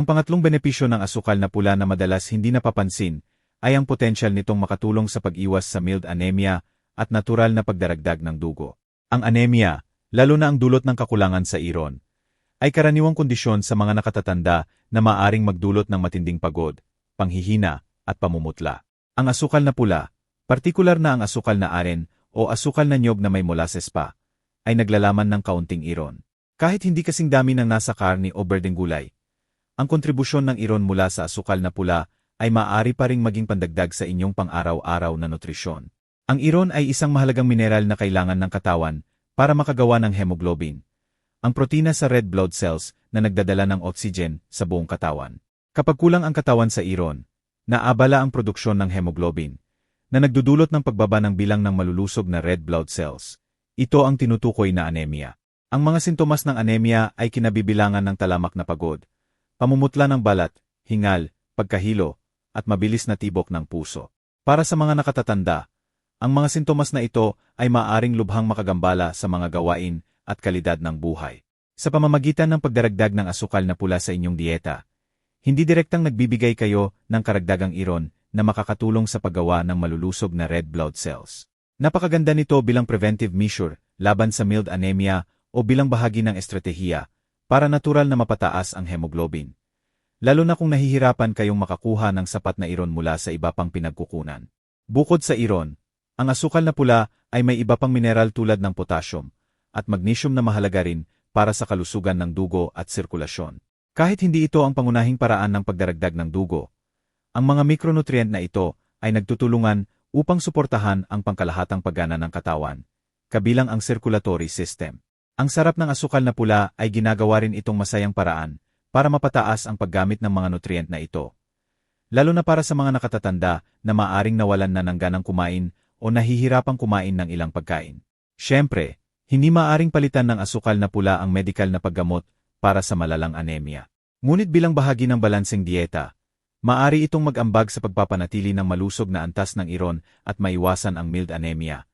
Ang pangatlong benepisyo ng asukal na pula na madalas hindi napapansin ay ang potensyal nitong makatulong sa pag-iwas sa mild anemia at natural na pagdaragdag ng dugo. Ang anemia, lalo na ang dulot ng kakulangan sa iron, ay karaniwang kondisyon sa mga nakatatanda na maaring magdulot ng matinding pagod, panghihina, at pamumutla. Ang asukal na pula, partikular na ang asukal na aren o asukal na nyog na may molasses pa, ay naglalaman ng kaunting iron. Kahit hindi kasing dami ng nasa karni o berdeng gulay, ang kontribusyon ng iron mula sa asukal na pula ay maaari pa ring maging pandagdag sa inyong pang-araw-araw na nutrisyon. Ang iron ay isang mahalagang mineral na kailangan ng katawan para makagawa ng hemoglobin, ang protina sa red blood cells na nagdadala ng oxygen sa buong katawan. Kapag kulang ang katawan sa iron, naabala ang produksyon ng hemoglobin, na nagdudulot ng pagbaba ng bilang ng malulusog na red blood cells. Ito ang tinutukoy na anemia. Ang mga sintomas ng anemia ay kinabibilangan ng talamak na pagod, pamumutla ng balat, hingal, pagkahilo, at mabilis na tibok ng puso. Para sa mga nakatatanda, ang mga sintomas na ito ay maaring lubhang makagambala sa mga gawain at kalidad ng buhay. Sa pamamagitan ng pagdaragdag ng asukal na pula sa inyong dieta, hindi direktang nagbibigay kayo ng karagdagang iron na makakatulong sa paggawa ng malulusog na red blood cells. Napakaganda nito bilang preventive measure laban sa mild anemia o bilang bahagi ng estratehiya para natural na mapataas ang hemoglobin. Lalo na kung nahihirapan kayong makakuha ng sapat na iron mula sa iba pang pinagkukunan. Bukod sa iron, ang asukal na pula ay may iba pang mineral tulad ng potassium at magnesium na mahalaga rin para sa kalusugan ng dugo at sirkulasyon. Kahit hindi ito ang pangunahing paraan ng pagdaragdag ng dugo, ang mga mikronutrient na ito ay nagtutulungan upang suportahan ang pangkalahatang paggana ng katawan, kabilang ang circulatory system. Ang sarap ng asukal na pula ay ginagawa rin itong masayang paraan para mapataas ang paggamit ng mga nutrient na ito. Lalo na para sa mga nakatatanda na maaring nawalan na ng ganang kumain o nahihirapang kumain ng ilang pagkain. Siyempre, hindi maaring palitan ng asukal na pula ang medical na paggamot para sa malalang anemia. Ngunit bilang bahagi ng balanseng dieta, maari itong mag-ambag sa pagpapanatili ng malusog na antas ng iron at maiwasan ang mild anemia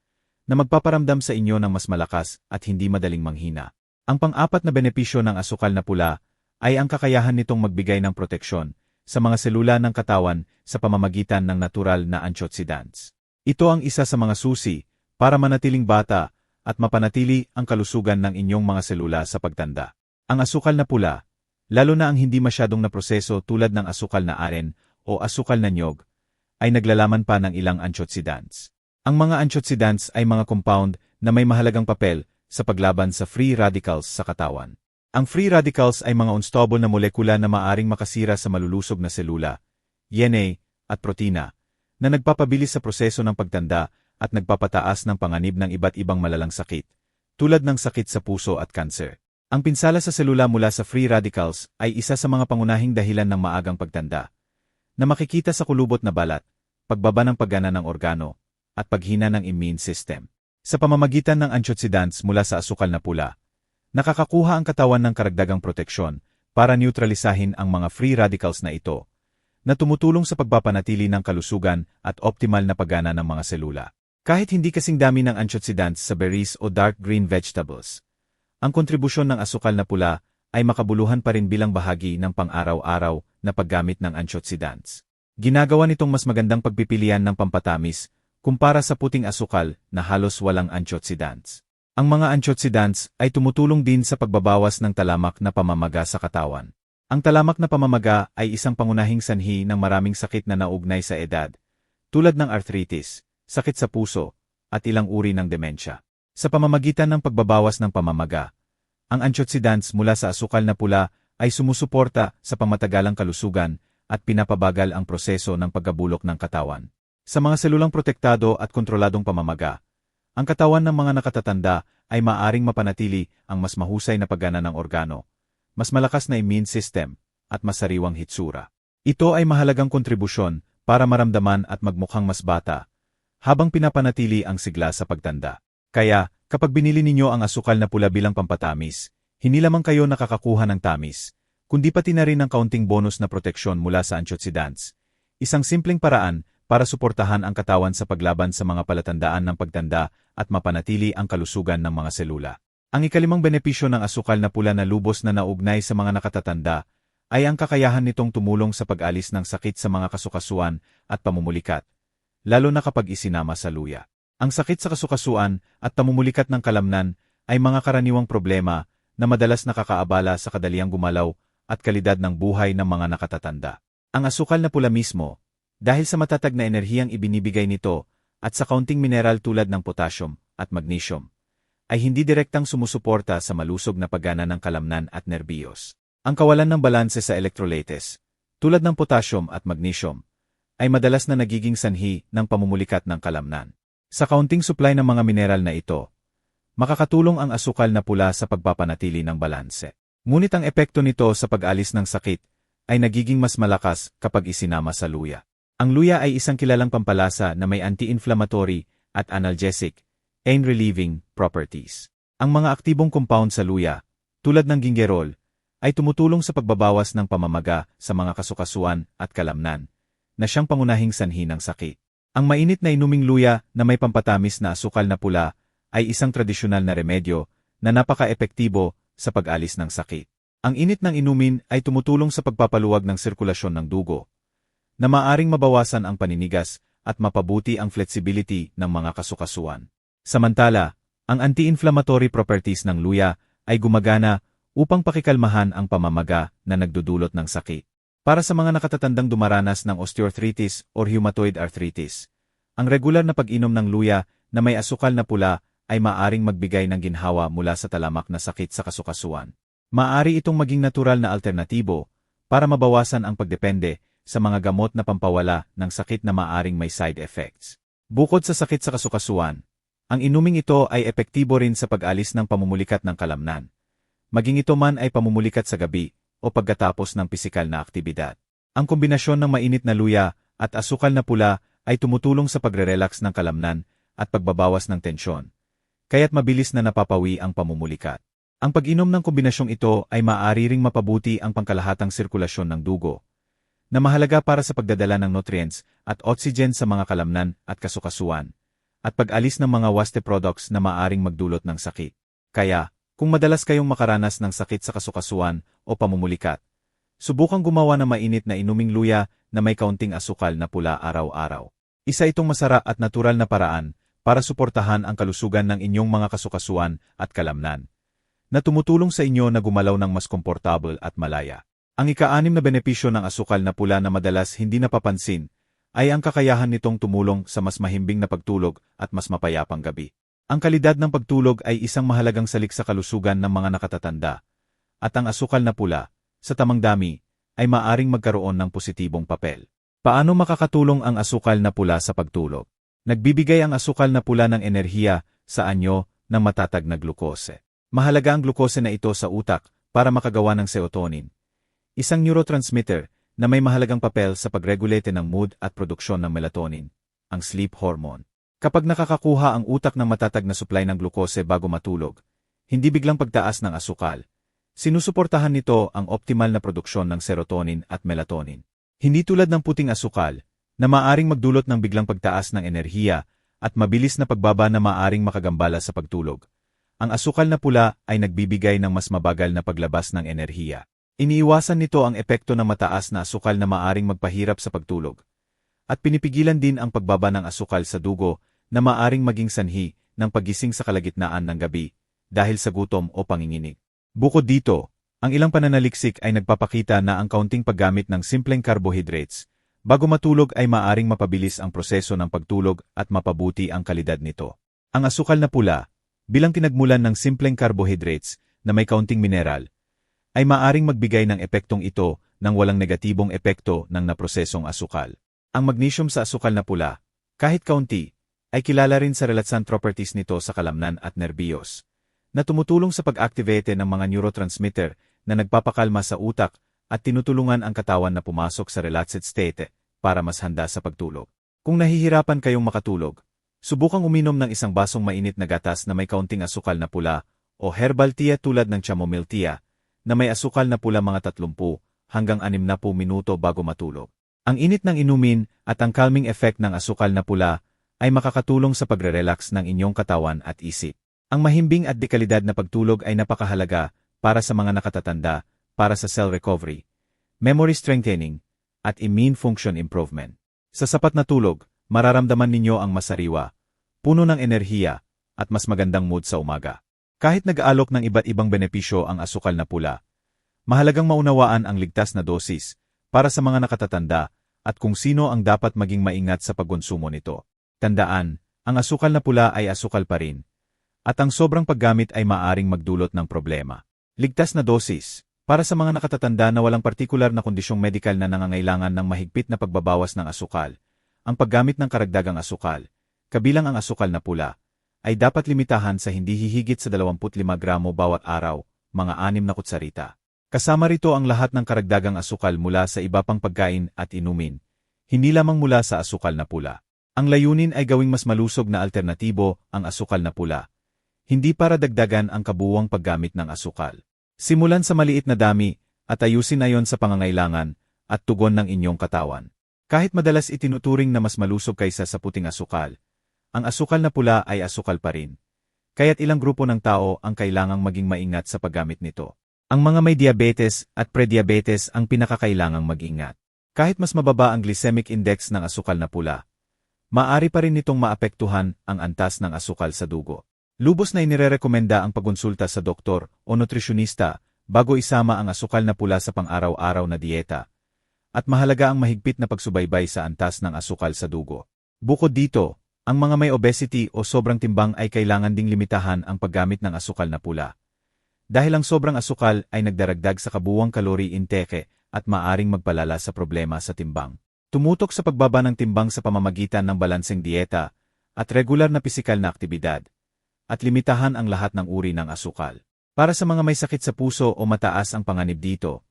na magpaparamdam sa inyo ng mas malakas at hindi madaling manghina. Ang pang-apat na benepisyo ng asukal na pula ay ang kakayahan nitong magbigay ng proteksyon sa mga selula ng katawan sa pamamagitan ng natural na antioxidants. Ito ang isa sa mga susi para manatiling bata at mapanatili ang kalusugan ng inyong mga selula sa pagtanda. Ang asukal na pula, lalo na ang hindi masyadong na proseso tulad ng asukal na aren o asukal na nyog, ay naglalaman pa ng ilang antioxidants. Ang mga antioxidants ay mga compound na may mahalagang papel sa paglaban sa free radicals sa katawan. Ang free radicals ay mga unstable na molekula na maaring makasira sa malulusog na selula, DNA, at protina, na nagpapabilis sa proseso ng pagtanda at nagpapataas ng panganib ng iba't ibang malalang sakit, tulad ng sakit sa puso at kanser. Ang pinsala sa selula mula sa free radicals ay isa sa mga pangunahing dahilan ng maagang pagtanda, na makikita sa kulubot na balat, pagbaba ng paggana ng organo, at paghina ng immune system. Sa pamamagitan ng antioxidants mula sa asukal na pula, nakakakuha ang katawan ng karagdagang proteksyon para neutralisahin ang mga free radicals na ito, na tumutulong sa pagpapanatili ng kalusugan at optimal na paggana ng mga selula. Kahit hindi kasing dami ng antioxidants sa berries o dark green vegetables, ang kontribusyon ng asukal na pula ay makabuluhan pa rin bilang bahagi ng pang-araw-araw na paggamit ng antioxidants. Ginagawa nitong mas magandang pagpipilian ng pampatamis kumpara sa puting asukal na halos walang antioxidants. Ang mga antioxidants ay tumutulong din sa pagbabawas ng talamak na pamamaga sa katawan. Ang talamak na pamamaga ay isang pangunahing sanhi ng maraming sakit na naugnay sa edad, tulad ng arthritis, sakit sa puso, at ilang uri ng demensya. Sa pamamagitan ng pagbabawas ng pamamaga, ang antioxidants mula sa asukal na pula ay sumusuporta sa pamatagalang kalusugan at pinapabagal ang proseso ng pagkabulok ng katawan. Sa mga selulang protektado at kontroladong pamamaga, ang katawan ng mga nakatatanda ay maaring mapanatili ang mas mahusay na paggana ng organo, mas malakas na immune system, at masariwang hitsura. Ito ay mahalagang kontribusyon para maramdaman at magmukhang mas bata, habang pinapanatili ang sigla sa pagtanda. Kaya, kapag binili ninyo ang asukal na pula bilang pampatamis, hindi lamang kayo nakakakuha ng tamis, kundi pati na rin ng kaunting bonus na proteksyon mula sa antioxidants. Isang simpleng paraan para suportahan ang katawan sa paglaban sa mga palatandaan ng pagtanda at mapanatili ang kalusugan ng mga selula. Ang ikalimang benepisyo ng asukal na pula na lubos na naugnay sa mga nakatatanda ay ang kakayahan nitong tumulong sa pag-alis ng sakit sa mga kasukasuan at pamumulikat, lalo na kapag isinama sa luya. Ang sakit sa kasukasuan at pamumulikat ng kalamnan ay mga karaniwang problema na madalas nakakaabala sa kadaliang gumalaw at kalidad ng buhay ng mga nakatatanda. Ang asukal na pula mismo, dahil sa matatag na enerhiyang ibinibigay nito at sa kaunting mineral tulad ng potassium at magnesium, ay hindi direktang sumusuporta sa malusog na pagana ng kalamnan at nerbiyos. Ang kawalan ng balanse sa electrolytes, tulad ng potassium at magnesium, ay madalas na nagiging sanhi ng pamumulikat ng kalamnan. Sa kaunting supply ng mga mineral na ito, makakatulong ang asukal na pula sa pagpapanatili ng balanse. Ngunit ang epekto nito sa pag-alis ng sakit ay nagiging mas malakas kapag isinama sa luya. Ang luya ay isang kilalang pampalasa na may anti-inflammatory at analgesic, pain-relieving properties. Ang mga aktibong compound sa luya, tulad ng gingerol, ay tumutulong sa pagbabawas ng pamamaga sa mga kasukasuan at kalamnan, na siyang pangunahing sanhi ng sakit. Ang mainit na inuming luya na may pampatamis na asukal na pula ay isang tradisyonal na remedyo na napaka-epektibo sa pag-alis ng sakit. Ang init ng inumin ay tumutulong sa pagpapaluwag ng sirkulasyon ng dugo, na maaring mabawasan ang paninigas at mapabuti ang flexibility ng mga kasukasuan. Samantala, ang anti-inflammatory properties ng luya ay gumagana upang pakikalmahan ang pamamaga na nagdudulot ng sakit. Para sa mga nakatatandang dumaranas ng osteoarthritis or rheumatoid arthritis, ang regular na pag-inom ng luya na may asukal na pula ay maaring magbigay ng ginhawa mula sa talamak na sakit sa kasukasuan. Maari itong maging natural na alternatibo para mabawasan ang pagdepende sa mga gamot na pampawala ng sakit na maaring may side effects. Bukod sa sakit sa kasukasuan, ang inuming ito ay epektibo rin sa pag-alis ng pamumulikat ng kalamnan maging ito man ay pamumulikat sa gabi o pagkatapos ng pisikal na aktibidad. Ang kombinasyon ng mainit na luya at asukal na pula ay tumutulong sa pagre-relax ng kalamnan at pagbabawas ng tensyon, kaya't mabilis na napapawi ang pamumulikat. Ang pag-inom ng kombinasyong ito ay maaari ring mapabuti ang pangkalahatang sirkulasyon ng dugo, na mahalaga para sa pagdadala ng nutrients at oxygen sa mga kalamnan at kasukasuan, at pag-alis ng mga waste products na maaring magdulot ng sakit. Kaya, kung madalas kayong makaranas ng sakit sa kasukasuan o pamumulikat, subukang gumawa ng mainit na inuming luya na may kaunting asukal na pula araw-araw. Isa itong masara at natural na paraan para suportahan ang kalusugan ng inyong mga kasukasuan at kalamnan, na tumutulong sa inyo na gumalaw ng mas komportable at malaya. Ang ika-anim na benepisyo ng asukal na pula na madalas hindi napapansin ay ang kakayahan nitong tumulong sa mas mahimbing na pagtulog at mas mapayapang gabi. Ang kalidad ng pagtulog ay isang mahalagang salik sa kalusugan ng mga nakatatanda, at ang asukal na pula, sa tamang dami, ay maaring magkaroon ng positibong papel. Paano makakatulong ang asukal na pula sa pagtulog? Nagbibigay ang asukal na pula ng enerhiya sa anyo ng matatag na glukose. Mahalaga ang glukose na ito sa utak para makagawa ng serotonin, isang neurotransmitter na may mahalagang papel sa pagregulate ng mood at produksyon ng melatonin, ang sleep hormone. Kapag nakakakuha ang utak ng matatag na supply ng glukose bago matulog, hindi biglang pagtaas ng asukal. Sinusuportahan nito ang optimal na produksyon ng serotonin at melatonin. Hindi tulad ng puting asukal, na maaring magdulot ng biglang pagtaas ng enerhiya at mabilis na pagbaba na maaring makagambala sa pagtulog. Ang asukal na pula ay nagbibigay ng mas mabagal na paglabas ng enerhiya. Iniiwasan nito ang epekto ng mataas na asukal na maaring magpahirap sa pagtulog at pinipigilan din ang pagbaba ng asukal sa dugo na maaring maging sanhi ng pagising sa kalagitnaan ng gabi dahil sa gutom o panginginig. Bukod dito, ang ilang pananaliksik ay nagpapakita na ang kaunting paggamit ng simpleng carbohydrates bago matulog ay maaring mapabilis ang proseso ng pagtulog at mapabuti ang kalidad nito. Ang asukal na pula, bilang tinagmulan ng simpleng carbohydrates na may kaunting mineral, ay maaring magbigay ng epektong ito nang walang negatibong epekto ng naprosesong asukal. Ang magnesium sa asukal na pula, kahit kaunti, ay kilala rin sa relaxant properties nito sa kalamnan at nerbiyos, na tumutulong sa pag-activate ng mga neurotransmitter na nagpapakalma sa utak at tinutulungan ang katawan na pumasok sa relaxed state para mas handa sa pagtulog. Kung nahihirapan kayong makatulog, subukang uminom ng isang basong mainit na gatas na may kaunting asukal na pula o herbal tea tulad ng chamomile tea na may asukal na pula mga 30 hanggang 60 minuto bago matulog. Ang init ng inumin at ang calming effect ng asukal na pula ay makakatulong sa pagre-relax ng inyong katawan at isip. Ang mahimbing at dekalidad na pagtulog ay napakahalaga para sa mga nakatatanda, para sa cell recovery, memory strengthening, at immune function improvement. Sa sapat na tulog, mararamdaman ninyo ang masariwa, puno ng enerhiya, at mas magandang mood sa umaga. Kahit nag-aalok ng iba't ibang benepisyo ang asukal na pula, mahalagang maunawaan ang ligtas na dosis para sa mga nakatatanda at kung sino ang dapat maging maingat sa pagkonsumo nito. Tandaan, ang asukal na pula ay asukal pa rin, at ang sobrang paggamit ay maaring magdulot ng problema. Ligtas na dosis, para sa mga nakatatanda na walang partikular na kondisyong medikal na nangangailangan ng mahigpit na pagbabawas ng asukal, ang paggamit ng karagdagang asukal, kabilang ang asukal na pula, ay dapat limitahan sa hindi hihigit sa 25 gramo bawat araw, mga anim na kutsarita. Kasama rito ang lahat ng karagdagang asukal mula sa iba pang pagkain at inumin, hindi lamang mula sa asukal na pula. Ang layunin ay gawing mas malusog na alternatibo ang asukal na pula, hindi para dagdagan ang kabuwang paggamit ng asukal. Simulan sa maliit na dami at ayusin ayon sa pangangailangan at tugon ng inyong katawan. Kahit madalas itinuturing na mas malusog kaysa sa puting asukal, ang asukal na pula ay asukal pa rin. Kaya't ilang grupo ng tao ang kailangang maging maingat sa paggamit nito. Ang mga may diabetes at prediabetes ang pinakakailangang mag-ingat. Kahit mas mababa ang glycemic index ng asukal na pula, maaari pa rin nitong maapektuhan ang antas ng asukal sa dugo. Lubos na inirerekomenda ang pagonsulta sa doktor o nutrisyonista bago isama ang asukal na pula sa pang-araw-araw na dieta. At mahalaga ang mahigpit na pagsubaybay sa antas ng asukal sa dugo. Bukod dito, ang mga may obesity o sobrang timbang ay kailangan ding limitahan ang paggamit ng asukal na pula. Dahil ang sobrang asukal ay nagdaragdag sa kabuwang kalori intake at maaring magpalala sa problema sa timbang. Tumutok sa pagbaba ng timbang sa pamamagitan ng balanseng dieta at regular na pisikal na aktibidad, at limitahan ang lahat ng uri ng asukal. Para sa mga may sakit sa puso o mataas ang panganib dito,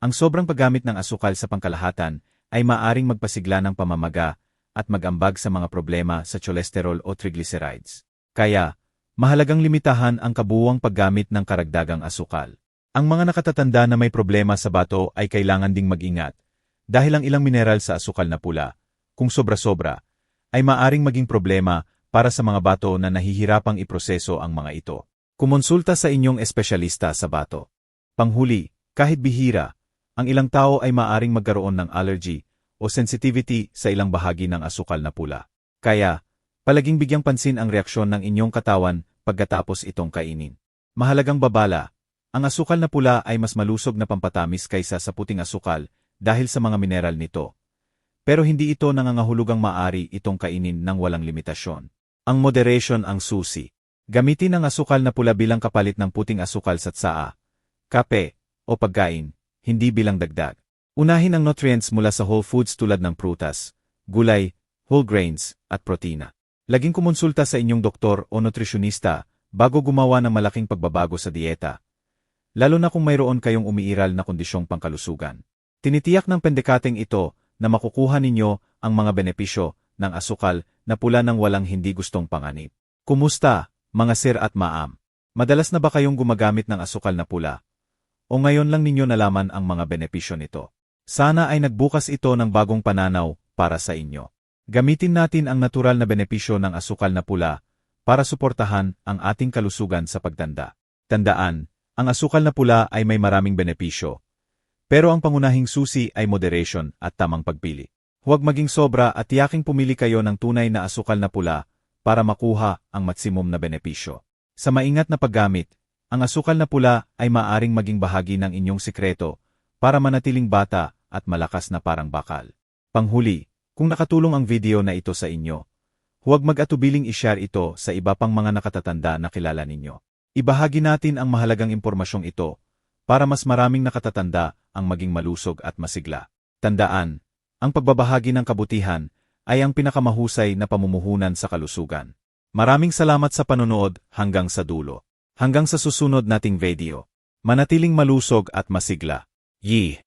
ang sobrang paggamit ng asukal sa pangkalahatan ay maaring magpasigla ng pamamaga at magambag sa mga problema sa cholesterol o triglycerides. Kaya, mahalagang limitahan ang kabuwang paggamit ng karagdagang asukal. Ang mga nakatatanda na may problema sa bato ay kailangan ding mag-ingat dahil ang ilang mineral sa asukal na pula, kung sobra-sobra, ay maaring maging problema para sa mga bato na nahihirapang iproseso ang mga ito. Kumonsulta sa inyong espesyalista sa bato. Panghuli, kahit bihira, ang ilang tao ay maaring magkaroon ng allergy o sensitivity sa ilang bahagi ng asukal na pula. Kaya, palaging bigyang pansin ang reaksyon ng inyong katawan pagkatapos itong kainin. Mahalagang babala, ang asukal na pula ay mas malusog na pampatamis kaysa sa puting asukal dahil sa mga mineral nito. Pero hindi ito nangangahulugang maari itong kainin ng walang limitasyon. Ang moderation ang susi. Gamitin ang asukal na pula bilang kapalit ng puting asukal sa tsaa, kape, o pagkain, hindi bilang dagdag. Unahin ang nutrients mula sa whole foods tulad ng prutas, gulay, whole grains, at protina. Laging kumonsulta sa inyong doktor o nutrisyonista bago gumawa ng malaking pagbabago sa dieta. Lalo na kung mayroon kayong umiiral na kondisyong pangkalusugan. Tinitiyak ng pendekateng ito na makukuha ninyo ang mga benepisyo ng asukal na pula ng walang hindi gustong panganib. Kumusta, mga sir at maam? Madalas na ba kayong gumagamit ng asukal na pula? O ngayon lang ninyo nalaman ang mga benepisyo nito? Sana ay nagbukas ito ng bagong pananaw para sa inyo. Gamitin natin ang natural na benepisyo ng asukal na pula para suportahan ang ating kalusugan sa pagtanda. Tandaan, ang asukal na pula ay may maraming benepisyo. Pero ang pangunahing susi ay moderation at tamang pagpili. Huwag maging sobra at tiyaking pumili kayo ng tunay na asukal na pula para makuha ang maksimum na benepisyo. Sa maingat na paggamit, ang asukal na pula ay maaring maging bahagi ng inyong sikreto para manatiling bata at malakas na parang bakal. Panghuli, kung nakatulong ang video na ito sa inyo, huwag mag-atubiling i-share ito sa iba pang mga nakatatanda na kilala ninyo. Ibahagi natin ang mahalagang impormasyong ito para mas maraming nakatatanda ang maging malusog at masigla. Tandaan, ang pagbabahagi ng kabutihan ay ang pinakamahusay na pamumuhunan sa kalusugan. Maraming salamat sa panonood hanggang sa dulo. Hanggang sa susunod nating video. Manatiling malusog at masigla. ye